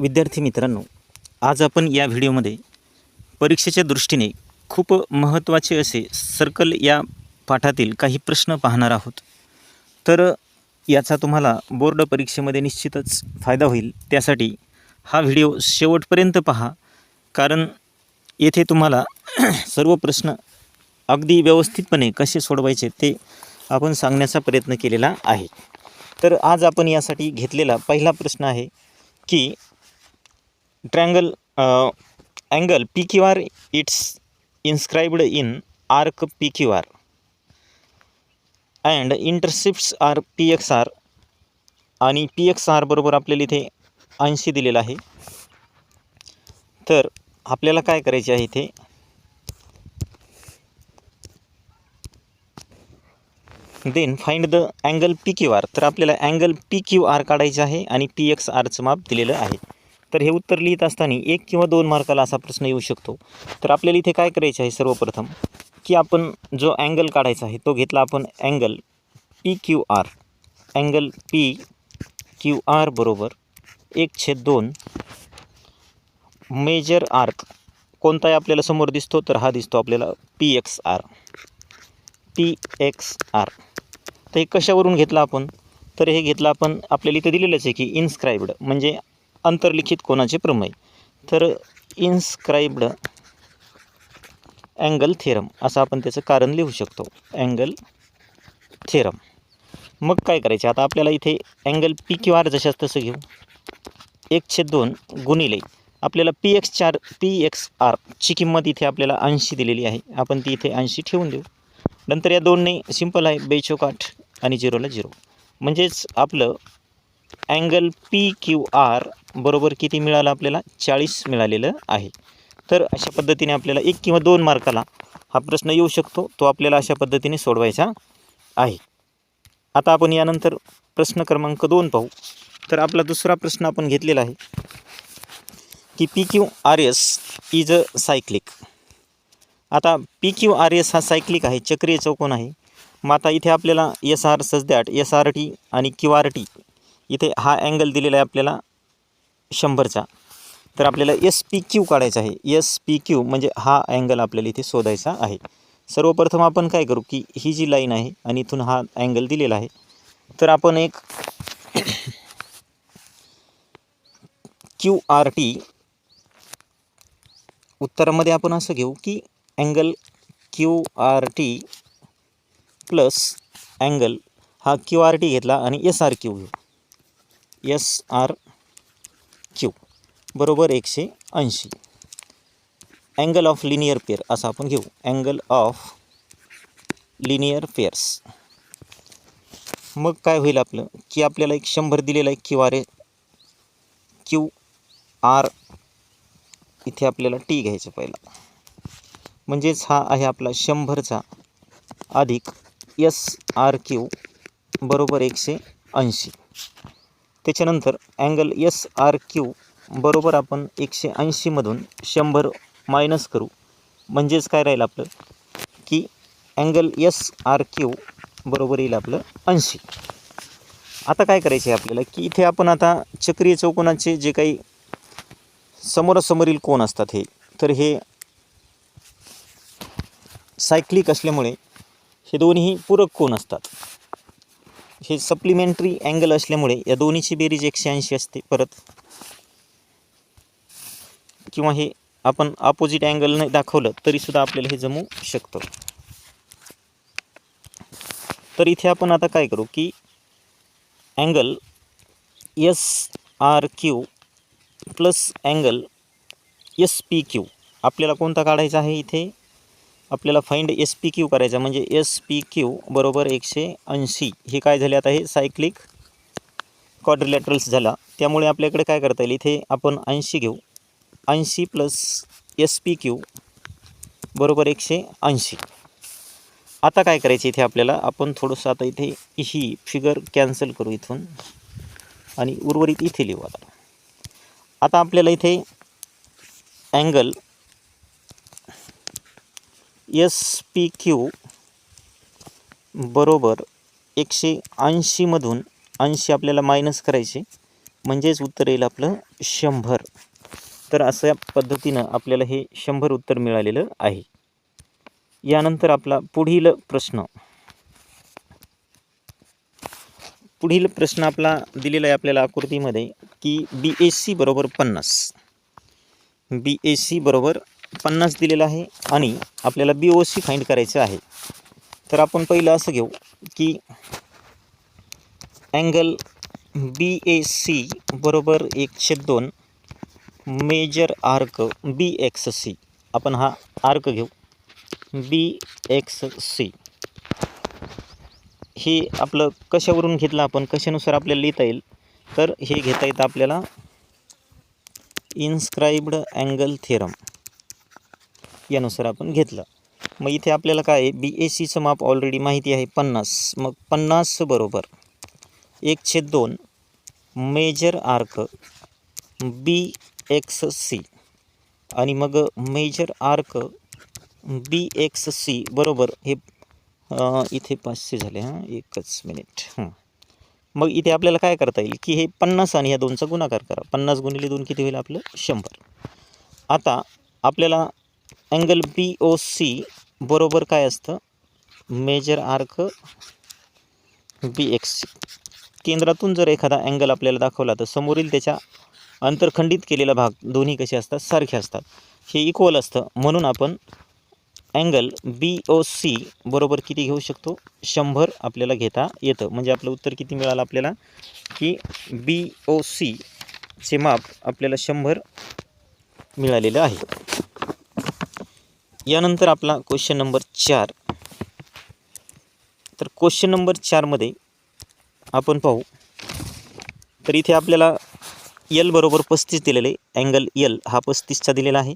विद्यार्थी मित्रांनो आज आपण या व्हिडिओमध्ये परीक्षेच्या दृष्टीने खूप महत्त्वाचे असे सर्कल या पाठातील काही प्रश्न पाहणार आहोत. तर याचा तुम्हाला बोर्ड परीक्षेमध्ये निश्चितच फायदा होईल. त्यासाठी हा व्हिडिओ शेवटपर्यंत पहा कारण येथे तुम्हाला सर्व प्रश्न अगदी व्यवस्थितपणे कसे सोडवायचे ते आपण सांगण्याचा प्रयत्न केलेला आहे. तर आज आपण यासाठी घेतलेला पहिला प्रश्न आहे की triangle angle P Q R it's inscribed in arc P Q R and intercepts R P X R आणि पी एक्स आर बरोबर आपल्याला इथे ऐंशी दिलेलं आहे. तर आपल्याला काय करायचे आहे इथे? Then find the angle P Q R तर आपल्याला अँगल पी क्यू आर काढायचं आहे आणि पी एक्स आरचं माप दिलेलं आहे. तर हे उत्तर लिहित असताना एक किंवा दोन मार्काला असा प्रश्न येऊ शकतो. तर आपल्याला इथे काय करायचं आहे सर्वप्रथम? की आपण जो अँगल काढायचा आहे तो घेतला आपण angle P Q R angle P Q R बरोबर एक छेद दोन. मेजर आर्क कोणताही आपल्याला समोर दिसतो तर हा दिसतो आपल्याला P X R P X R तर हे कशावरून घेतलं आपण? तर हे घेतलं आपण आपल्याला इथं दिलेलंच आहे की इन्स्क्राईब्ड म्हणजे अंतर्लिखित कोणाचे प्रमेय? तर इन्स्क्राईब्ड अँगल थेरम असं आपण त्याचं कारण लिहू शकतो. अँगल थेरम मग काय करायचे? आता आपल्याला इथे अँगल पी क्यू आर जशाच तसं घेऊ. एक छेद दोन गुणिले आपल्याला पी एक्स चार पी एक्स आरची किंमत इथे आपल्याला ऐंशी दिलेली आहे. आपण ती इथे ऐंशी ठेवून देऊ. नंतर या दोनने सिंपल आहे. बेचोक आठ आणि झिरोला झिरो म्हणजेच आपलं अँगल पी क्यू आर बरोबर किती मिळालं आपल्याला? चाळीस मिळालेलं आहे. तर अशा पद्धतीने आपल्याला एक किंवा दोन मार्काला हा प्रश्न येऊ शकतो. तो आपल्याला अशा पद्धतीने सोडवायचा आहे. आता आपण यानंतर प्रश्न क्रमांक दोन पाहू. तर आपला दुसरा प्रश्न आपण घेतलेला आहे की P Q R S is a cyclic. आता पी क्यू आर एस हा सायक्लिक आहे. चक्रीय चौकोन आहे. मग आता इथे आपल्याला एस आर सजद्याट एस आर टी आणि क्यू आर टी इथे हा अँगल दिलेला आहे आपल्याला शंभरचा. तर आपल्याला एस पी क्यू काढायचा आहे. एस पी क्यू म्हणजे हा अँगल आपल्याला इथे शोधायचा आहे. सर्वप्रथम आपण काय करू की ही जी लाईन आहे आणि इथून हा अँगल दिलेला आहे. तर आपण एक क्यू आर टी उत्तरामध्ये आपण असं घेऊ की angle Q R T plus angle हा क्यू आर टी घेतला आणि एस आर क्यू घेऊ. एस आर क्यू बरोबर एकशे ऐंशी. अँगल ऑफ लिनियर पेअर असं आपण घेऊ. अँगल ऑफ लिनियर पेअर्स मग काय होईल आपलं? की आपल्याला एक शंभर दिलेलं आहे Q R A Q R इथे आपल्याला टी घ्यायचं पहिला. म्हणजेच हा आहे आपला शंभरचा अधिक एस आर क्यू बरोबर एकशे ऐंशी. त्याच्यानंतर अँगल एस आर क्यू बरोबर आपण एकशे ऐंशीमधून शंभर मायनस करू. म्हणजेच काय राहील आपलं? की अँगल एस आर क्यू बरोबर येईल आपलं ऐंशी. आता काय करायचं आहे आपल्याला? की इथे आपण आता चक्रीय चौकोनाचे जे काही समोरासमोरील कोण असतात हे तर हे सायक्लिक असल्यामुळे हे दोन्ही पूरक कोण असतात. हे सप्लिमेंटरी अँगल असल्यामुळे या दोन्हीची बेरीज एकशे ऐंशी असते. परत किंवा हे आपण अपोजिट अँगलने दाखवलं तरीसुद्धा आपल्याला हे जमू शकतं. तर इथे आपण आता काय करू की angle S R Q plus angle S P Q आपल्याला कोणता काढायचा आहे इथे? आपल्याला फाइंड एस पी क्यू करायचा म्हणजे एस पी क्यू बरोबर एकशे ऐंशी. हे काय झाले? आता हे सायक्लिक क्वाड्रिलॅटरल्स झाला. त्यामुळे आपल्याकडे काय करता येईल? इथे आपण ऐंशी घेऊ. ऐंशी प्लस एस पी क्यू बरोबर एकशे ऐंशी. आता काय करायचं इथे आपल्याला? आपण थोडंसं आता इथे ही फिगर कॅन्सल करू इथून. आणि उर्वरित इथे लिहू आता. आता आपल्याला इथे अँगल एस पी क्यू बरोबर एकशे ऐंशीमधून ऐंशी आपल्याला मायनस करायचे. म्हणजेच उत्तर येईल आपलं शंभर. तर अशा पद्धतीनं आपल्याला हे शंभर उत्तर मिळालेलं आहे. यानंतर आपला पुढील प्रश्न. पुढील प्रश्न आपला दिलेला आहे आपल्याला आकृतीमध्ये की बी एस सी बरोबर पन्नास. बी एस सी बरोबर पन्नास दिलेलं आहे आणि आपल्याला बी ओ सी फाईंड करायचं आहे. तर आपण पहिलं असं घेऊ की अँगल बी ए सी बरोबर एकशे दोन major arc B X C आपण हा आर्क घेऊ. बी एक्स सी हे आपलं कशावरून घेतलं आपण? कशानुसार आपल्याला लिहिता येईल? तर हे घेता येतं आपल्याला इन्स्क्राईब्ड अँगल थेरम यानुसार आपण घेतलं. मग इथे आपल्याला काय आहे? बी ए सीचं माप ऑलरेडी माहिती आहे पन्नास. मग पन्नास बरोबर एक छेद दोन major arc B X C आणि मग major arc B X C बरोबर हे इथे पाचशे झाले हां? एकच मिनिट हां. मग इथे आपल्याला काय करता येईल की हे पन्नास आणि ह्या दोनचा गुणाकार करा. पन्नास गुणिले दोन किती होईल आपलं? शंभर. आता आपल्याला अँगल बी ओ सी बरोबर काय असतं? Major arc B X. केंद्रातून जर एखादा अँगल आपल्याला दाखवला तर समोरील त्याच्या अंतरखंडित केलेला भाग दोन्ही कसे असतात? सारखे असतात. हे इक्वल असतं. म्हणून आपण अँगल बी ओ सी बरोबर किती घेऊ शकतो? शंभर आपल्याला घेता येतं. म्हणजे आपलं उत्तर किती मिळालं आपल्याला? की बी ओ सीचे माप आपल्याला शंभर मिळालेलं आहे. यानंतर आपला क्वेश्चन नंबर चार. तर क्वेश्चन नंबर चारमध्ये आपण पाहू. तर इथे आपल्याला यल बरोबर पस्तीस दिलेले अँगल यल हा पस्तीसचा दिलेला आहे.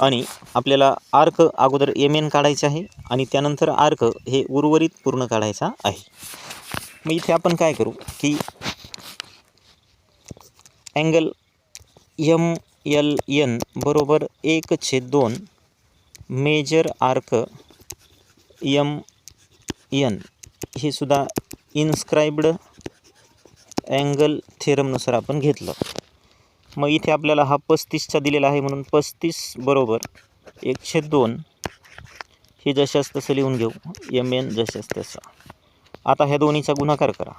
आणि आपल्याला आर्क अगोदर एम एन काढायचा आहे. आणि त्यानंतर आर्क हे उर्वरित पूर्ण काढायचा आहे. मग इथे आपण काय करू की अँगल यम यल एन बरोबर एक छेद दोन मेजर आर्क यम यन हे सुद्धा इन्स्क्राईब्ड अँगल थेरमनुसार आपण घेतलं. मग इथे आपल्याला हा पस्तीसचा दिलेला आहे म्हणून पस्तीस बरोबर एकशे दोन हे जशास तसं लिहून घेऊ. एम एन जशास तसा आता ह्या दोन्हीचा गुणाकार करा.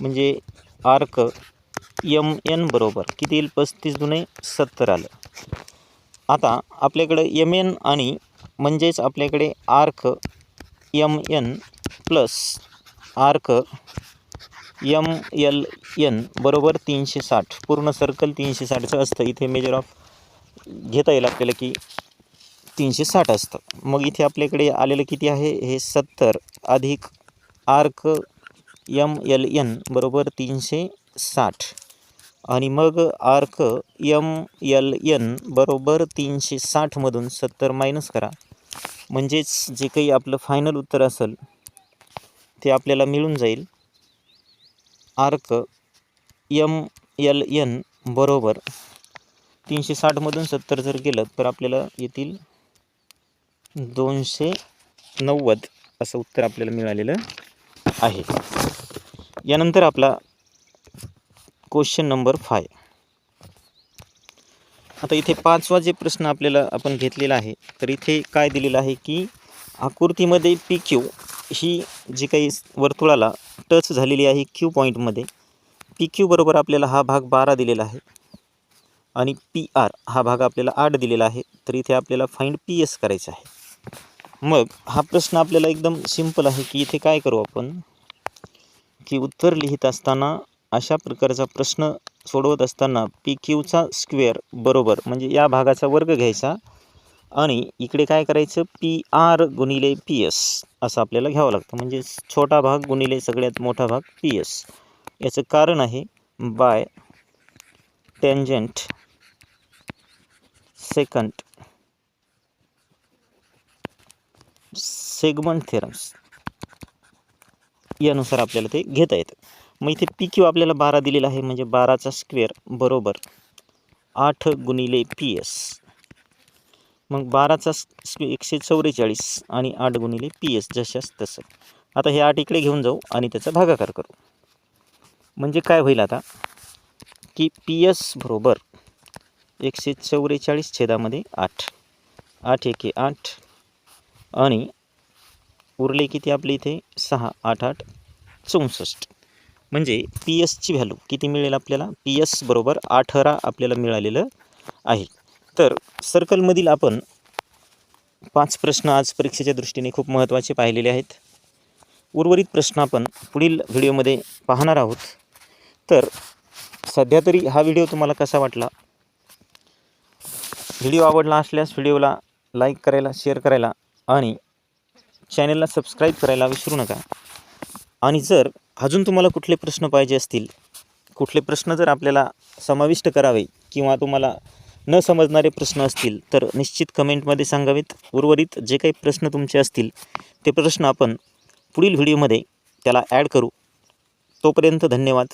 म्हणजे आर्क यम एन बरोबर. किती येईल? पस्तीस दुने सत्तर आलं. आता आपल्याकडे एम एन आणि म्हणजेच आपल्याकडे arc M N plus arc M L N बरोबर तीनशे साठ पूर्ण सर्कल तीनशे साठचं असतं. इथे मेजर ऑफ घेता येईल आपल्याला की तीनशे साठ असतं. मग इथे आपल्याकडे आलेलं किती आहे? हे सत्तर अधिक आर्क यम यल एन बरोबर तीनशे साठ. आणि मग आर्क यम यल एन बरोबर तीनशे साठमधून सत्तर मायनस करा. म्हणजेच जे काही आपलं फायनल उत्तर असेल ते आपल्याला मिळून जाईल. आर्क यम यल एन बरोबर तीनशे साठमधून सत्तर जर गेलं तर आपल्याला येतील दोनशे नव्वद असं उत्तर आपल्याला मिळालेलं आहे. यानंतर आपला क्वेश्चन नंबर फाय. आता इथे पाचवा जे प्रश्न आपल्याला आपण घेतलेला आहे तर इथे काय दिलेलं आहे की आकृतीमध्ये पी क्यू ही जी काही वर्तुळाला टच झालेली आहे क्यू पॉईंटमध्ये पी क्यू बरोबर आपल्याला हा भाग बारा दिलेला आहे आणि पी आर हा भाग आपल्याला आठ दिलेला आहे तर इथे आपल्याला फाईंड पी एस करायचा आहे. मग हा प्रश्न आपल्याला एकदम सिंपल आहे की इथे काय करू आपण की उत्तर लिहित असताना अशा प्रकारचा प्रश्न सोडवत असताना पी क्यूचा स्क्वेअर बरोबर म्हणजे या भागाचा वर्ग घ्यायचा आणि इकडे काय करायचं? पी आर गुणिले पी एस असं आपल्याला घ्यावं लागतं. म्हणजे छोटा भाग गुणिले सगळ्यात मोठा भाग पी एस याचं कारण आहे by tangent second segment theorems यानुसार आपल्याला ते घेता येतं. मग इथे पी क्यू आपल्याला बारा दिलेला आहे म्हणजे बाराचा स्क्वेअर बरोबर आठ गुणिले पी एस मग बाराचा स्क्वे एकशे चौवेचाळीस आणि आठ गुणिले पी एस जशास तसं. आता हे आठ इकडे घेऊन जाऊ आणि त्याचा भागाकार करू. म्हणजे काय होईल आता? की पी एस बरोबर एकशे चौवेचाळीस छेदामध्ये आठ. आठ एके आठ. आणि उरले किती आपले इथे? सहा आठ आठ चौसष्ट. म्हणजे पी एसची व्हॅल्यू किती मिळेल आपल्याला? पी एस बरोबर अठरा आपल्याला मिळालेलं आहे. तर सर्कलमधील आपण पाच प्रश्न आज परीक्षेच्या दृष्टीने खूप महत्त्वाचे पाहिलेले आहेत. उर्वरित प्रश्न आपण पुढील व्हिडिओमध्ये पाहणार आहोत. तर सध्या तरी हा व्हिडिओ तुम्हाला कसा वाटला? व्हिडिओ आवडला असल्यास व्हिडिओला लाईक करायला शेअर करायला आणि चॅनलला सबस्क्राईब करायला विसरू नका. आणि जर अजून तुम्हाला कुठले प्रश्न पाहिजे असतील कुठले प्रश्न जर आपल्याला समाविष्ट करावे किंवा तुम्हाला न समजणारे प्रश्न असतील तर निश्चित कमेंटमध्ये सांगावेत. उर्वरित जे काही प्रश्न तुमचे असतील ते प्रश्न आपण पुढील व्हिडिओमध्ये त्याला ॲड करू. तोपर्यंत धन्यवाद.